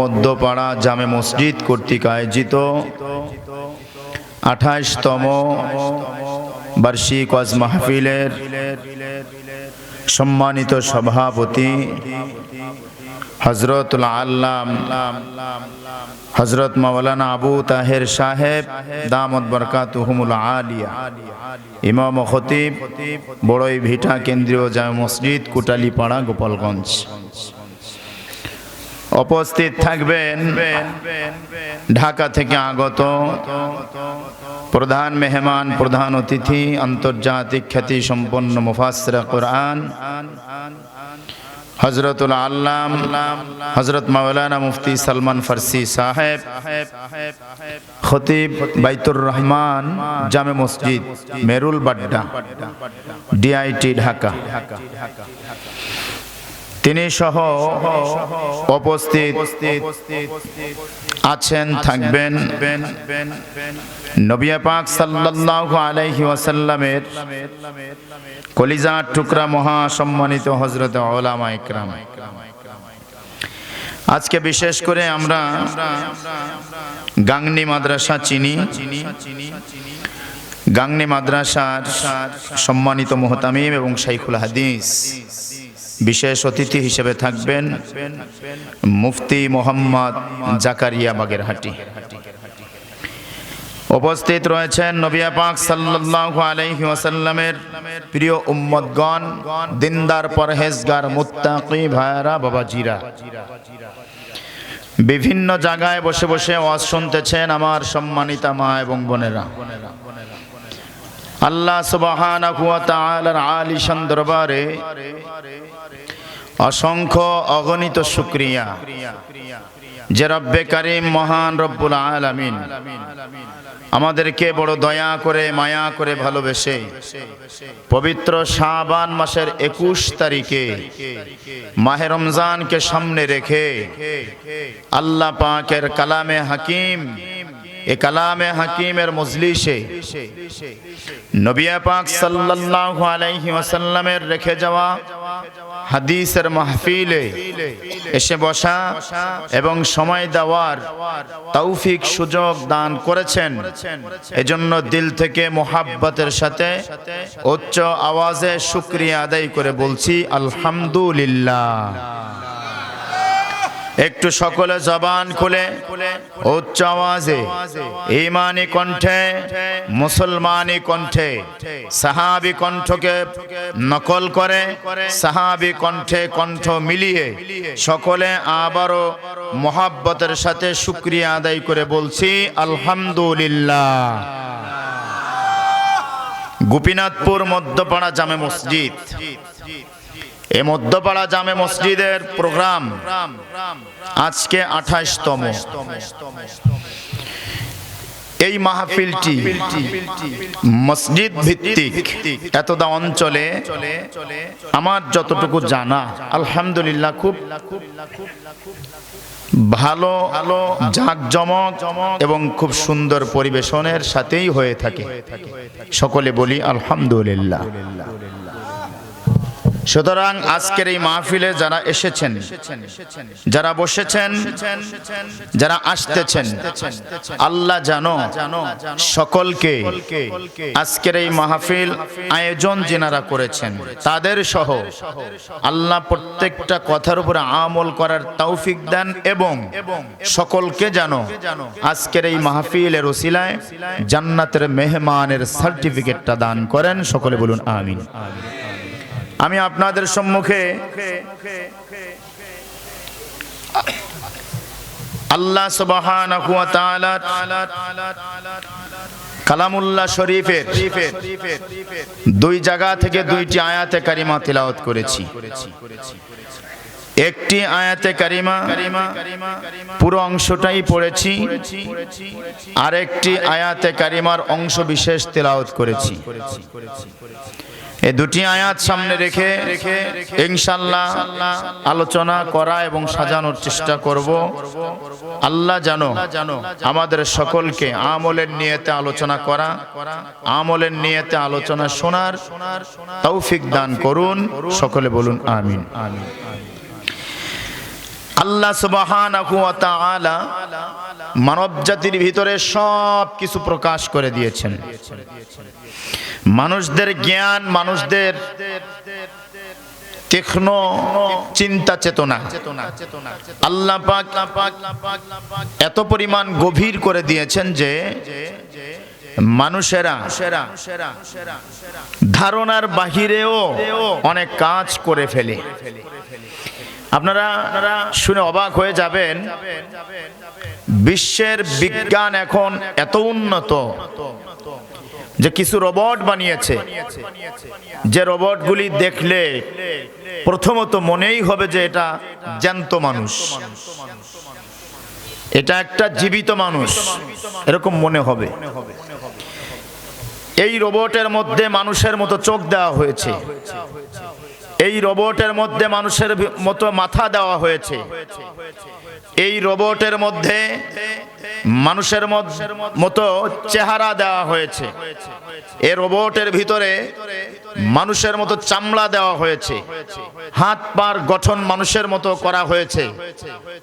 মধ্যপাড়া জামে মসজিদ কর্তৃক আয়োজিত আঠাশতম বার্ষিক ওয়াজ মাহফিলের সম্মানিত সভাপতি হজরতুল আল্লাম হজরত মাওলানা আবু তাহের সাহেব, দামত দামদ বরকাতুহুমুল আলিয়া। ইমাম খতিব, বড়ই ভিটা কেন্দ্রীয় জামে মসজিদ কুটালীপাড়া গোপালগঞ্জ। উপস্থিত থাকবেন। ঢাকা থেকে আগত প্রধান মেহমান, প্রধান অতিথি, আন্তর্জাতিক খ্যাতি সম্পন্ন মুফাসরা কোরআন হজরতুল আল্লাম হজরত মাওলানা মুফতি সালমান ফারসি সাহেব, খতিব বাইতুর রহমান, জামে মসজিদ, মেরুল বাড্ডা, ডিআইটি ঢাকা। তিনি সহ উপস্থিত আছেন, থাকবেন নবিয়া পাক সাল্লাল্লাহু আলাইহি ওয়াসাল্লামের কলিজার টুকরা মহা সম্মানিত হযরত ওলামা ইকরাম। আজকে বিশেষ করে আমরা গাংনি মাদ্রাসা চিনি। গাংনি মাদ্রাসার সম্মানিত মোহতামিম এবং শাইখুল হাদিস। বিশেষ অতিথি হিসেবে থাকবেন মুফতি মোহাম্মদ জাকারিয়া বাগেরহাটি। উপস্থিত রয়েছেন নবিয়া পাক সাল্লাল্লাহু আলাইহি ওয়াসাল্লামের প্রিয় উম্মতগণ, দিনদার পরহেজগার মুত্তাকি ভাইরা বাবাজিরা। বিভিন্ন জায়গায় বসে বসে ওয়াজ শুনতেছেন আমার সম্মানিতা মা এবং বোনেরা। আল্লাহ সুবহানাহু ওয়া তাআলার আলিশান দরবারে অসংখ্য অগণিত শুক্রিয়া। যে রব্বে কারিম মহান রব্বুল আলামিন আমাদেরকে বড় দয়া করে, মায়া করে ভালোবেসে পবিত্র শাবান মাসের একুশ তারিখে, মাহে রমজানকে সামনে রেখে আল্লাহ পাকের কালামে হাকিম এ কালামে হাকিমের মজলিসে নবিয়া পাক সাল্লাল্লাহু আলাইহি ওয়াসাল্লামের রেখে যাওয়া হাদিসের মাহফিলে এসে বসা এবং সময় দেওয়ার তৌফিক সুযোগ দান করেছেন। এজন্য দিল থেকে মোহাব্বতের সাথে উচ্চ আওয়াজে শুক্রিয়া আদায় করে বলছি, আলহামদুলিল্লাহ। একটু সকলে জবান খুলে, উচ্চ আওয়াজে, ইমানি কণ্ঠে, মুসলমানি কণ্ঠে, সাহাবি কণ্ঠকে নকল করে, সাহাবি কণ্ঠে কণ্ঠ মিলিয়ে সকলে আবারও মোহাব্বতের সাথে শুক্রিয়া আদায় করে বলছি, আলহামদুলিল্লাহ। গোপীনাথপুর মধ্যপাড়া জামে মসজিদ এ মধ্যপাড়া জামে মসজিদের প্রোগ্রাম আজকে আঠাশতম। এই মাহফিলটি মসজিদ ভিত্তিক এতদা অঞ্চলে আমার যতটুকু জানা, আলহামদুলিল্লাহ খুব ভালো ভালো জাঁকজমক এবং খুব সুন্দর পরিবেশনের সাথেই হয়ে থাকে। সকলে বলি আলহামদুলিল্লাহ। সুতরাং আজকের এই মাহফিলে যারা এসেছেন, যারা বসেছেন, যারা আসতেছেন, আল্লাহ জানো সকলকে আজকের এই মাহফিল আয়োজন যেনারা করেছেন, তাদের সহ আল্লাহ প্রত্যেকটা কথার উপরে আমল করার তৌফিক দেন এবং সকলকে জানো আজকের এই মাহফিলের ওসিলায় জান্নাতের মেহমানের সার্টিফিকেটটা দান করেন। সকলে বলুন, আমিন। আমি আপনাদের সম্মুখে আল্লাহ তাআলার কালামুল্লাহ শরীফের দুই জায়গা থেকে দুইটি আয়াতে কারিমা তিলাওয়াত করেছি। একটি আয়াতে কারিমা, পুরো অংশটাই পড়েছি, আরেকটি আয়াতে কারিমার অংশ বিশেষ তেলাওয়াত করেছি। এই দুটি আয়াত সামনে রেখে রেখে ইনশাল্লাহ আলোচনা করা এবং সাজানোর চেষ্টা করব। আল্লাহ জানো, আমাদের সকলকে আমলের নিয়েতে আলোচনা করা, আমলের নিয়েতে আলোচনা শোনার তৌফিক দান করুন। সকলে বলুন আমিন আমিন। আল্লাহ তাআলা মানব জাতির ভিতরে সব কিছু প্রকাশ করে দিয়েছেন। মানুষদের জ্ঞান, মানুষদের তীক্ষ্ণ চিন্তা চেতনা আল্লাহ পাক এত পরিমাণ গভীর করে দিয়েছেন যে মানুষেরা ধারণার বাহিরেও অনেক কাজ করে ফেলে। আপনারা শুনে অবাক হয়ে যাবেন, বিশ্বের বিজ্ঞান এখন এত উন্নত যে কিছু রোবট বানিয়েছে। যে রোবটগুলি দেখলে প্রথমত মনেই হবে যে এটা জ্যান্ত মানুষ। এটা একটা জীবিত মানুষ, এরকম মনে হবে। এই রোবটের মধ্যে মানুষের মতো চোখ দেওয়া হয়েছে। এই রোবটের মধ্যে মানুষের মতো মাথা দেওয়া হয়েছে। এই রোবটের মধ্যে মানুষের মতো চেহারা দেওয়া হয়েছে। এই রোবটের ভিতরে মানুষের মতো চামড়া দেওয়া হয়েছে। হাত পার গঠন মানুষের মতো করা হয়েছে।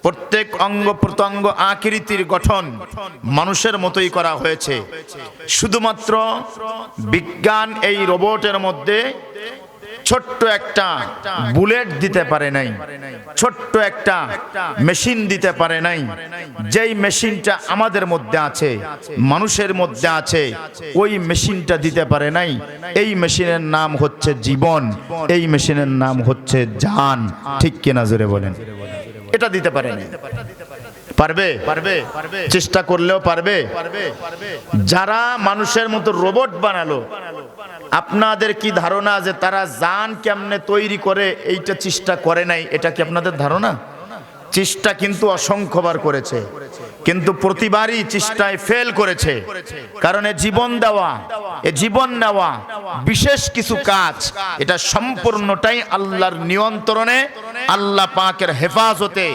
প্রত্যেক অঙ্গ প্রত্যঙ্গ আকৃতির গঠন মানুষের মতোই করা হয়েছে। শুধুমাত্র বিজ্ঞান এই রোবটের মধ্যে ছোট্ট একটা বুলেট দিতে পারে নাই। ছোট্ট একটা মেশিন দিতে পারে নাই। যেই মেশিনটা আমাদের মধ্যে আছে, মানুষের মধ্যে আছে, ওই মেশিনটা দিতে পারে নাই। এই মেশিনের নাম হচ্ছে জীবন, এই মেশিনের নাম হচ্ছে জান। ঠিক কিনা জোরে বলেন? এটা দিতে পারে নাই। পারবে? পারবে চেষ্টা করলেও পারবে? পারবে যারা মানুষের মতো রোবট বানালো, আপনাদের কি ধারণা যে তারা যান কেমনে তৈরি করে? এইটা চেষ্টা করে নাই, এটা কি আপনাদের ধারণা? চেষ্টা কিন্তু অসংখ্যবার করেছে। কিন্তু প্রতিবারই চেষ্টায় ফেল করেছে। কারণ এ জীবন দেওয়া, এ জীবন নেওয়া বিশেষ কিছু কাজ, এটা সম্পূর্ণটাই আল্লাহর নিয়ন্ত্রণে, আল্লাহ পাকের হেফাজতে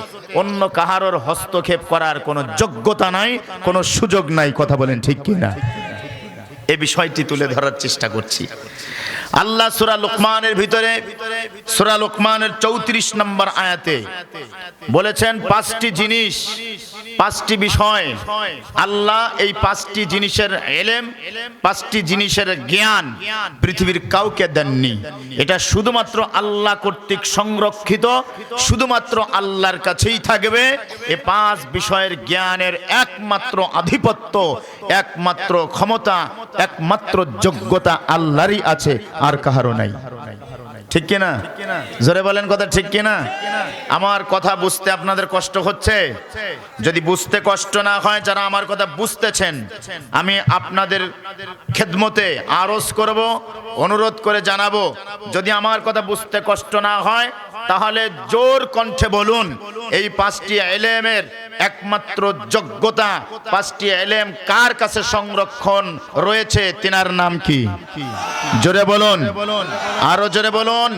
অন্য কাহারোর হস্তক্ষেপ করার কোনো যোগ্যতা নাই, কোনো সুযোগ নাই, কথা বলেন ঠিক কিনা? এ বিষয়টি তুলে ধরার চেষ্টা করছি। আল্লাহ সুরা লোকমানের ভিতরে, সুরা লোকমানের চৌত্রিশ নম্বর আয়াতে বলেছেন, পাঁচটি জিনিস, পাঁচটি বিষয়, আল্লাহ এই পাঁচটি জিনিসের এলেম, পাঁচটি জিনিসের জ্ঞান পৃথিবীর কাউকে দেননি। এটা শুধুমাত্র আল্লাহ কর্তৃক সংরক্ষিত, শুধুমাত্র আল্লাহর কাছেই থাকবে। এ পাঁচ বিষয়ের জ্ঞানের একমাত্র আধিপত্য, একমাত্র ক্ষমতা, একমাত্র যোগ্যতা আল্লাহরই আছে। আর কাহারও নাই। ঠিক কিনা? জোরে বলেন কথা ঠিক কিনা? আমার কথা বুঝতে আপনাদের কষ্ট হচ্ছে? যদি বুঝতে কষ্ট না হয়, যারা আমার কথা বুঝতেছেন, আমি আপনাদের খেদমতে আরজ করব, অনুরোধ করে জানাব, যদি আমার কথা বুঝতে কষ্ট না হয় তাহলে জোর কণ্ঠে বলুন এই পাঁচটি এলেমের একমাত্র যোগ্যতা পাঁচটি এলেম কার কাছে সংরক্ষণ রয়েছে তিনার নাম কি জোরে বলুন আরো জোরে বলুন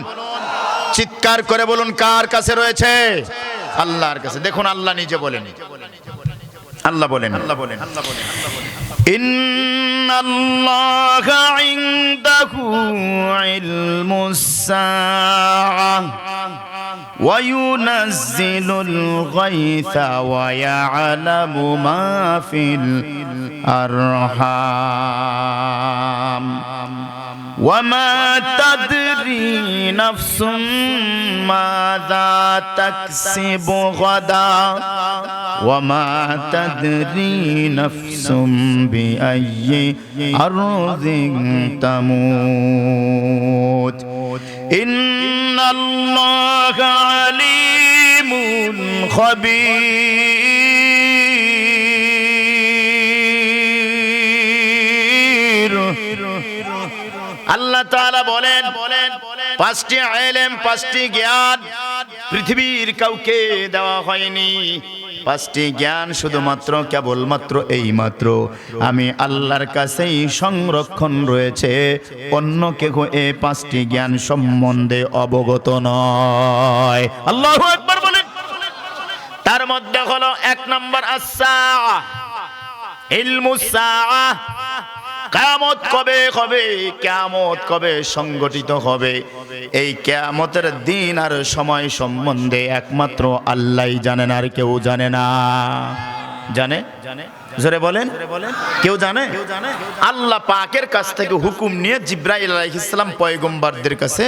চিৎকার করে বলুন কার কাছে রয়েছে আল্লাহর কাছে দেখুন আল্লাহ নিজে বলেন আল্লাহ বলেন আল্লাহ বলেন إن الله عنده علم الساعة وينزل الغيث ويعلم ما في الأرحام. وما تدري نفس ماذا تكسب غدا وما تدري نفس بأي أرض تموت. إن الله عليم خبير. আল্লাহ তাআলা বলেন, পাঁচটি এলেম পাঁচটি জ্ঞান পৃথিবীর কাউকে দেওয়া হয়নি। পাঁচটি জ্ঞান শুধুমাত্র, কেবলমাত্র এই মাত্র আমি আল্লাহর কাছেই সংরক্ষণ রয়েছে। অন্য কেউ এই পাঁচটি জ্ঞান সম্বন্ধে অবগত নয়। আল্লাহ একবার বলেন। তার মধ্যে হলো এক নম্বর আসা ইলমুসা কেয়ামত কবে হবে? কেয়ামত কবে সংগঠিত হবে? এই কেয়ামতের দিন আর সময় সম্বন্ধে একমাত্র আল্লাহ জানেন আর কেউ জানে না। জানে? জানে জোরে বলেন। কেউ জানে? আল্লাহ পাকের কাছ থেকে হুকুম নিয়ে জিব্রাইল আলাইহিসসালাম পয়গম্বরদের কাছে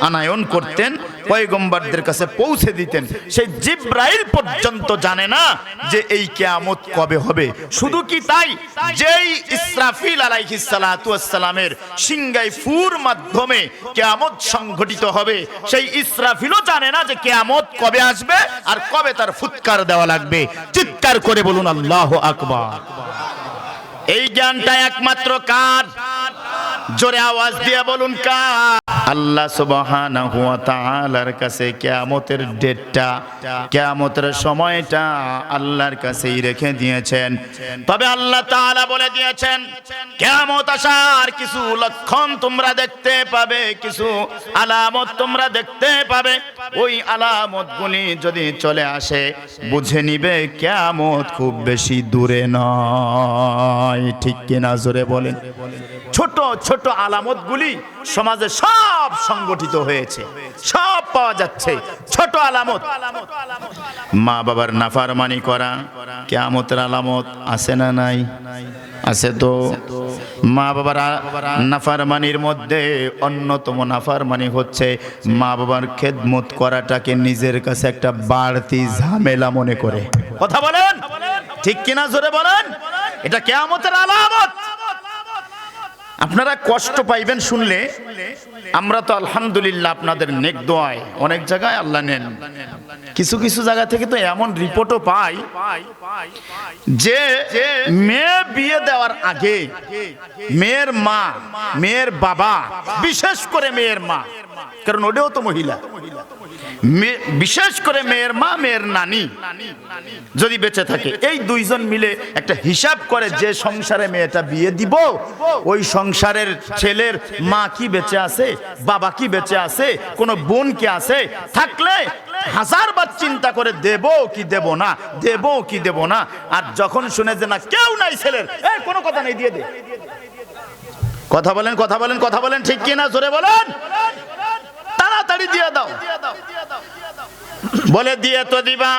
আনায়ন করতেন। পয়গম্বরদের কাছে পৌঁছে দিতেন। সেই জিব্রাইল পর্যন্ত জানে না যে এই কেয়ামত কবে হবে। শুধু কি তাই? যেই ইসরাফিল আলাইহিসসালামের সিংগাই ফুর মাধ্যমে কেয়ামত সংঘটিত হবে, সেই ইসরাফিলও জানে না যে কেয়ামত কবে আসবে আর কবে তার ফুৎকার দেওয়া লাগবে। চিৎকার করে বলুন, আল্লাহ আকবার। এই জ্ঞানটা একমাত্র কার? জোরে আওয়াজ দিয়ে বলুন, কার? আল্লাহ সুবহানাহু ওয়া তাআলার কাছে কিয়ামতের ডেটটা, কিয়ামতের সময়টা আল্লাহর কাছেই রেখে দিয়েছেন। তবে আল্লাহ তাআলা বলে দিয়েছেন, কিয়ামত আসার কিছু লক্ষণ তোমরা দেখতে পাবে, কিছু আলামত তোমরা দেখতে পাবে। ওই আলামতগুলি যদি চলে আসে, বুঝে নিবে কিয়ামত খুব বেশি দূরে নয়। ঠিক কিনা জোরে বলেন? ছোট ছোট আলামতগুলি সমাজে সব সংগঠিত হয়েছে। সব পাওয়া যাচ্ছে। ছোট আলামত। মা বাবার নাফারমানি করা, কেয়ামতের আলামত আছে না নাই? আছে তো। মা বাবার নাফারমানির মধ্যে অন্যতম নাফারমানি হচ্ছে মা বাবার খেদমত করাটাকে নিজের কাছে একটা বাড়তি ঝামেলা মনে করে। কথা বলেন? ঠিক কিনা জোরে বলেন? এটা কেয়ামতের আলামত। আপনারা কষ্ট পাইবেন শুনলে, আমরা তো আলহামদুলিল্লাহ আপনাদের নেক দোয়ায় অনেক জায়গায় আল্লাহ নেন। কিছু কিছু জায়গা থেকে তো এমন রিপোর্টও পাই যে মেয়ে বিয়ে দেওয়ার আগে মেয়ের মা, মেয়ের বাবা, বিশেষ করে মেয়ের মা কারণ ওটাও তো মহিলা। বিশেষ করে মেয়ের মা, মেয়ের নানি যদি বেঁচে থাকে। এই দুইজন মিলে একটা হিসাব করে যে সংসারে মেয়েটা বিয়ে দিব, ওই সংসারের ছেলের মা কি বেঁচে আছে, বাবা কি বেঁচে আছে, কোনো বোন কি আছে, থাকলে হাজার বার চিন্তা করে দেব কি দেব না, দেব কি দেব না। আর যখন শুনে যে না, কেউ নাই ছেলের কোনো কথা নেই, দিয়ে দে। কথা বলেন কথা বলেন কথা বলেন, ঠিক কি না জোরে বলেন। তাড়াতাড়ি দিয়ে দাও। বলে দিয়ে তো দিবা।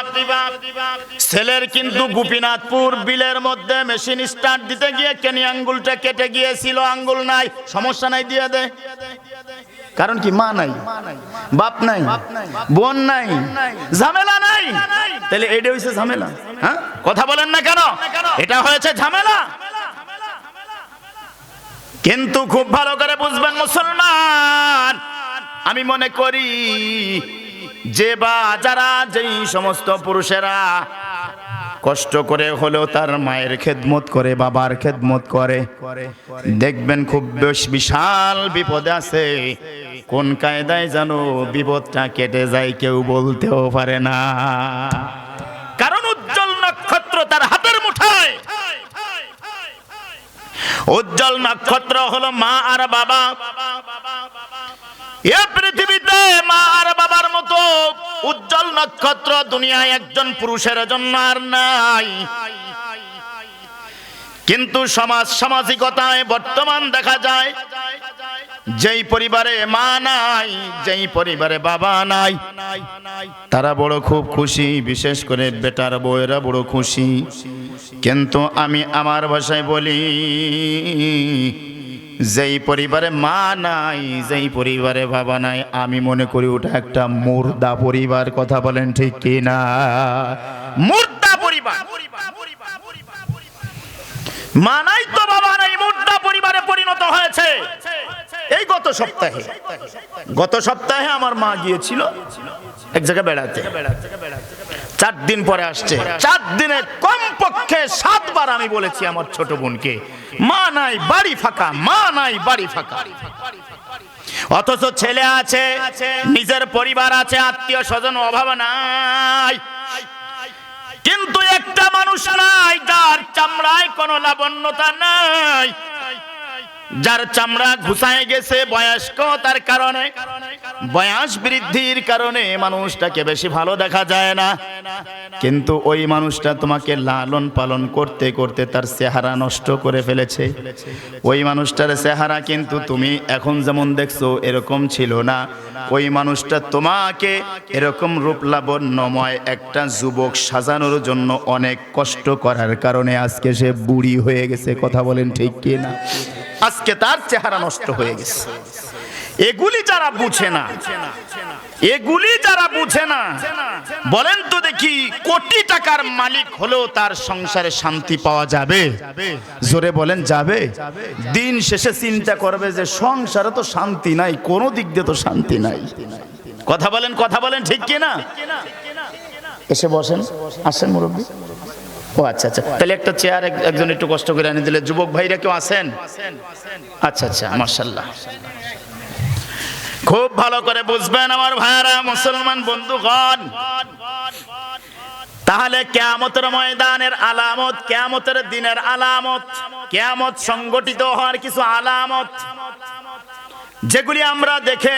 ছেলের কিন্তু গোপীনাথপুর বিলের মধ্যে মেশিন স্টার্ট দিতে গিয়ে কেনি আঙ্গুলটা কেটে গিয়েছিল, আঙ্গুল নাই। সমস্যা নাই, দিয়ে দে। কারণ কি, মা নাই, বাপ নাই, বোন নাই, ঝামেলা নাই। তাহলে এটা হয়েছে ঝামেলা হ্যাঁ? কথা বলেন না কেন? এটা হয়েছে ঝামেলা। কিন্তু খুব ভালো করে বুঝবেন মুসলমান। আমি মনে করি যে বা যারা যেই সমস্ত পুরুষেরা কষ্ট করে হলেও তার মায়ের খেদমত করে, বাবার খেদমত করে, দেখবেন খুব বেশ বিশাল বিপদে আছে। কোন কায়দায় জানো বিপদটা কেটে যায় কেউ বলতেও পারে না কারণ উজ্জ্বল নক্ষত্র তার হাতের মুঠায় উজ্জ্বল নক্ষত্র হলো মা আর বাবা। এ পৃথিবীতে মা আর বাবার মতো উজ্জ্বল নক্ষত্র দুনিয়ায় একজন পুরুষের জন্য আর নাই। কিন্তু সমাজ সামাজিকতায় বর্তমান দেখা যায়, যেই পরিবারে মা নাই, যেই পরিবারে বাবা নাই, তারা বড় খুব খুশি, বিশেষ করে বেটার বউয়েরা বড় খুশি। কিন্তু আমি আমার ভাষায় বলি, যেই পরিবারে মা নাই, যেই পরিবারে বাবা নাই, আমি মনে করি ওটা একটা মুর্দা পরিবার, কথা বলেন ঠিক কি না মুর্দা মা নাই তো বাবা নাই মুর্দা পরিবারে পরিণত হয়েছে। এই গত সপ্তাহে গত সপ্তাহে আমার মা গিয়েছিল এক জায়গায় বেড়াতে। চার দিন পরে আসছে। চার দিনে কমপক্ষে সাতবার আমি বলেছি আমার ছোট বোনকে, মা নাই, বাড়ি ফাঁকা, মা নাই, বাড়ি ফাঁকা। অথচ ছেলে আছে, নিজের পরিবার আছে, আত্মীয় স্বজন, অভাব নাই। কিন্তু একটা যার চামড়ায় কোনো লাবণ্যতা নাই। যার চামড়া ঘুষায় গেছে বয়স্কতার কারণে বয়স বৃদ্ধির কারণে মানুষটাকে বেশি ভালো দেখা যায় না। কিন্তু ওই মানুষটা তোমাকে লালন পালন করতে করতে তার চেহারা নষ্ট করে ফেলেছে। ওই মানুষটার চেহারা কিন্তু তুমি এখন যেমন দেখছ এরকম ছিল না। ওই মানুষটা তোমাকে এরকম রূপলাবণ্যময় একটা যুবক সাজানোর জন্য অনেক কষ্ট করার কারণে আজকে সে বুড়ি হয়ে গেছে। কথা বলেন ঠিক কি না আজকে তার চেহারা নষ্ট হয়ে গেছে। এগুলি যারা বুঝে না, এগুলি যারা বুঝে না, বলেন তো দেখি কোটি টাকার মালিক হলেও তার সংসারে শান্তি পাওয়া যাবে? জোরে বলেন, যাবে। দিন শেষে চিন্তা করবে যে সংসারে তো শান্তি নাই, কোনো দিক দিয়ে তো শান্তি নাই। কথা বলেন কথা বলেন, ঠিক কি না? এসে বসেন, আসেন মুরব্বী। ও আচ্ছা আচ্ছা। তাহলে একটা চেয়ার একজন একটু কষ্ট করে এনে দিলে। যুবক ভাইরা কেউ আছেন? আচ্ছা আচ্ছা মার্শাল্লাহ খুব ভালো করে বুঝবেন আমার ভাইয়ারা মুসলমান বন্ধুগণ। তাহলে কেয়ামতের ময়দানের আলামত, কেয়ামতের দিনের আলামত, কেয়ামত সংগঠিত হওয়ার কিছু আলামত। যেগুলি আমরা দেখে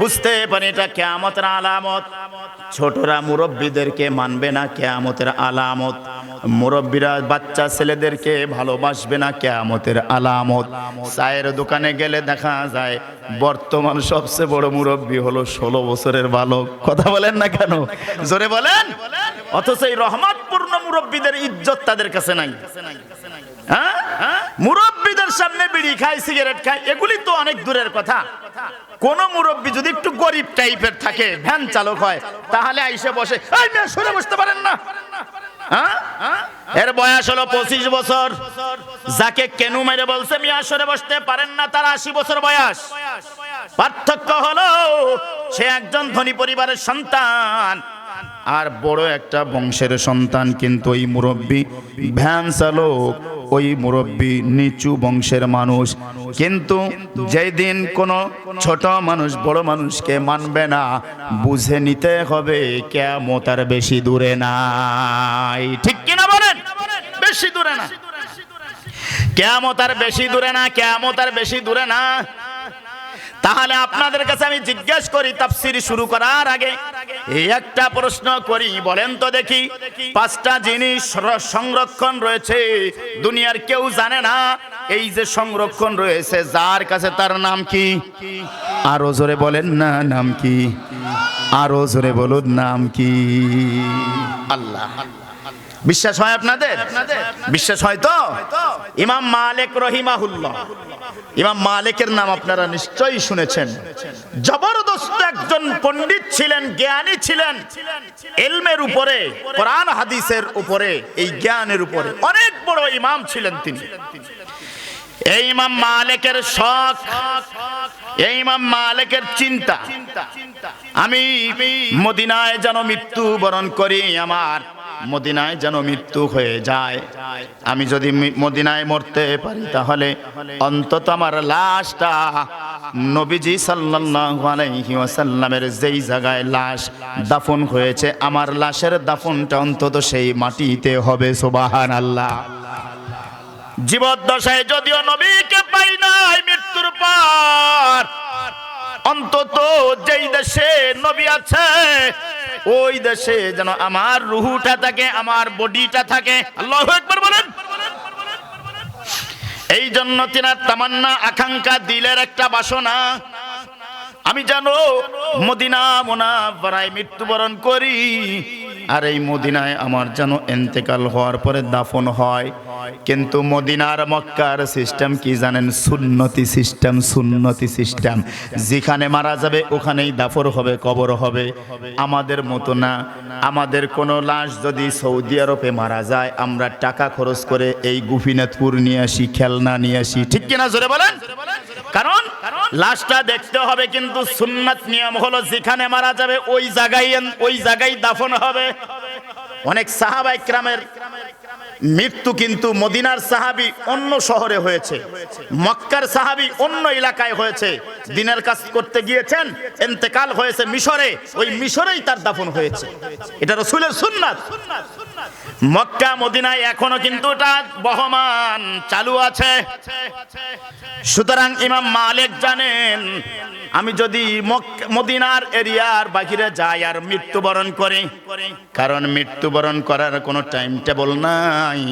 বুঝতে পারি, এটা কেয়ামতের আলামত। ছোটরা মুরব্বীদেরকে মানবে না কেয়ামতের আলামত। মুরব্বীরা বাচ্চা ছেলেদেরকে ভালোবাসবে না কেয়ামতের আলামত। চায়ের দোকানে গেলে দেখা যায়, বর্তমান সবচেয়ে বড় মুরব্বী হলো ষোলো বছরের বালক। কথা বলেন না কেন? জোরে বলেন। অথচ এই রহমতপূর্ণ মুরব্বীদের ইজ্জত তাদের কাছে নাই। হ্যাঁ? মুরব্বীদের সামনে বিড়ি খায়, সিগারেট খায়, এগুলি তো অনেক দূরের কথা। কোন মুরব্বী যদি একটু গরিব টাইপের থাকে, ভ্যান চালক হয়, তাহলে আইসে বসে সরে বসতে পারেন না। হ্যাঁ? এর বয়স হলো পঁচিশ বছর। যাকে কেনু মেরে বলছে, মিয়া, সরে বসতে পারেন না। তার আশি বছর বয়স। পার্থক্য হলো, সে একজন ধনী পরিবারের সন্তান। আর বড় একটা বংশের সন্তান কিন্তু ওই মুরব্বী, ভ্যান চালক, ওই মুরব্বী নিচু বংশের মানুষ। কিন্তু যেই দিন কোনো ছোট মানুষ, বড় মানুষকে মানবে না, বুঝে নিতে হবে কেমন তার বেশি দূরে নাই। ঠিক কিনা বলেন? বেশি দূরে না। কেমন তার বেশি দূরে না কেমন তার বেশি দূরে না। তাহলে আপনাদের কাছে আমি জিজ্ঞেস করি, তাফসির শুরু করার আগে এই একটা প্রশ্ন করি, বলেন তো দেখি। পাঁচটা জিনিস সংরক্ষণ রয়েছে, দুনিয়ার কেউ জানে না, এই যে সংরক্ষণ রয়েছে, যার কাছে তার নাম কি? আরও জোরে বলেন না, নাম কি? আরও জোরে বলুন, নাম কি? আল্লাহ। বিশ্বাস হয় আপনাদের? বিশ্বাস হয় তো? ইমাম মালিক রহিমাহুল্লাহ। ইমাম মালিকের নাম আপনারা নিশ্চয়ই শুনেছেন। জবরদস্ত একজন পণ্ডিত ছিলেন, জ্ঞানী ছিলেন। এলমের উপরে, কোরআন, হাদিসের উপরে, এই জ্ঞানের উপরে অনেক বড় ইমাম ছিলেন তিনি। এই ইমাম মালিকের শখ, এই ইমাম মালিকের চিন্তা। আমি মদিনায় যেন মৃত্যু বরণ করি আমার। মদিনায় যেন মৃত্যু হয়ে যায়। আমি যদি মদিনায় মরতে পারি তাহলে অন্তত আমার লাশটা নবীজি ওয়াসাল্লামের যেই জায়গায় লাশ দাফন হয়েছে, আমার লাশের দাফনটা অন্তত সেই মাটিতে হবে, সুবহানাল্লাহ। জীবদ্দশায় যদিও নবীকে পাই নাই মৃত্যুর পর অন্তত যেই দেশে নবী আছে, ওই দেশে যেন আমার রুহুটা থাকে, আমার বডিটা থাকে। আল্লাহ একবার বলেন। এই জন্য তিনার তামান্না, আকাঙ্ক্ষা, দিলের একটা বাসনা। আমি জানো মদিনা মোনা মৃত্যুবরণ করি। আর এই মদিনায় আমার যেন এন্তেকাল হওয়ার পরে দাফন হয়। কিন্তু মদিনার মক্কার সিস্টেম কি জানেন? সুন্নতি সিস্টেম সুন্নতি সিস্টেম। যেখানে মারা যাবে, ওখানেই দাফর হবে, কবর হবে। আমাদের মতো না। আমাদের কোনো লাশ যদি সৌদি আরবে মারা যায়, আমরা টাকা খরচ করে এই গুফিনাথপুর নিয়ে আসি, খেলনা নিয়ে আসি। ঠিক কিনা জোরে বলেন? কারণ লাশটা দেখতে হবে কিন্তু সুন্নাত নিয়ম হলো যেখানে মারা যাবে, ওই জায়গায় ওই জায়গায় দাফন হবে। অনেক সাহাবা ইকরামের মৃত্যু কিন্তু মদিনার সাহাবি অন্য শহরে হয়েছে। মক্কার সাহাবি অন্য এলাকায় হয়েছে। দিনের কাজ করতে গিয়েছেন, এন্তেকাল হয়েছে মিশরে, ওই মিশরেই তার দাফন হয়েছে। এটা রসুলের সুন্নাত। মক্কা, মদিনায় এখনও কিন্তু এটা বহমান, চালু আছে। সুতরাং ইমাম মালিক জানেন, আমি যদি মদিনার এরিয়ার বাহিরে যাই আর মৃত্যুবরণ করি, কারণ মৃত্যুবরণ করার কোনো টাইম টেবল নাই।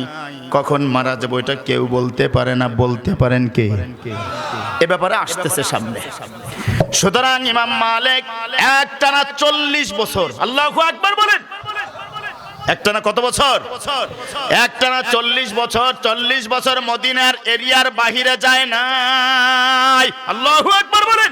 কখন মারা যাব এটা কেউ বলতে পারে না, বলতে পারেন কে? এ ব্যাপারে আসতেছে সামনে। সুতরাং ইমাম মালিক একটানা চল্লিশ বছর, আল্লাহ আকবার বলেন একটানা কত বছর? একটানা চল্লিশ বছর চল্লিশ বছর মদিনার এরিয়ার বাহিরে যায় নাই। আল্লাহ একবার বলেন।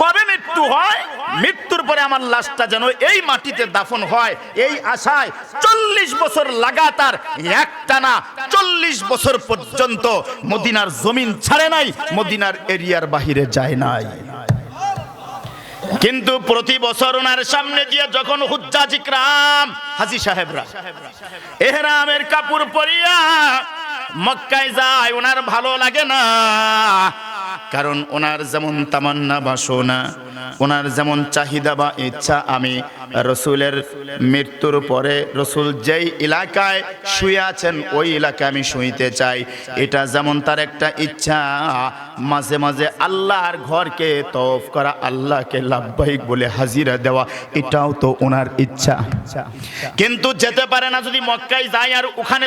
কবে মৃত্যু হয়? মৃত্যুর পরে আমার লাশটা যেন এই মাটিতে দাফন হয়, এই আশায় চল্লিশ বছর লাগাতার একটানা চল্লিশ বছর পর্যন্ত মদিনার জমিন ছাড়ে নাই, মদিনার এরিয়ার বাহিরে যায় নাই। কিন্তু প্রতি বছর ওনার সামনে দিয়ে যখন হুজ্জা জিকরাম, হাজি সাহেবরা, এহরামের কাপড় পরিয়া মক্কায় যায়, ওনার ভালো লাগে না। কারণ ওনার যেমন তামান্না বাসনা ওনার যেমন চাহিদা বা ইচ্ছা, আমি রসুলের মৃত্যুর পরে রসুল যেই এলাকায় শুয়ে আছেন, ওই এলাকায় আমি শুইতে চাই। এটা যেমন তার একটা ইচ্ছা, মাঝে মাঝে আল্লাহর ঘরকে তফ করা, আল্লাহকে লাভবাহিক বলে হাজিরা দেওয়া, এটাও তো ওনার ইচ্ছা। কিন্তু যেতে পারে না যদি মক্কায় যায় আর ওখানে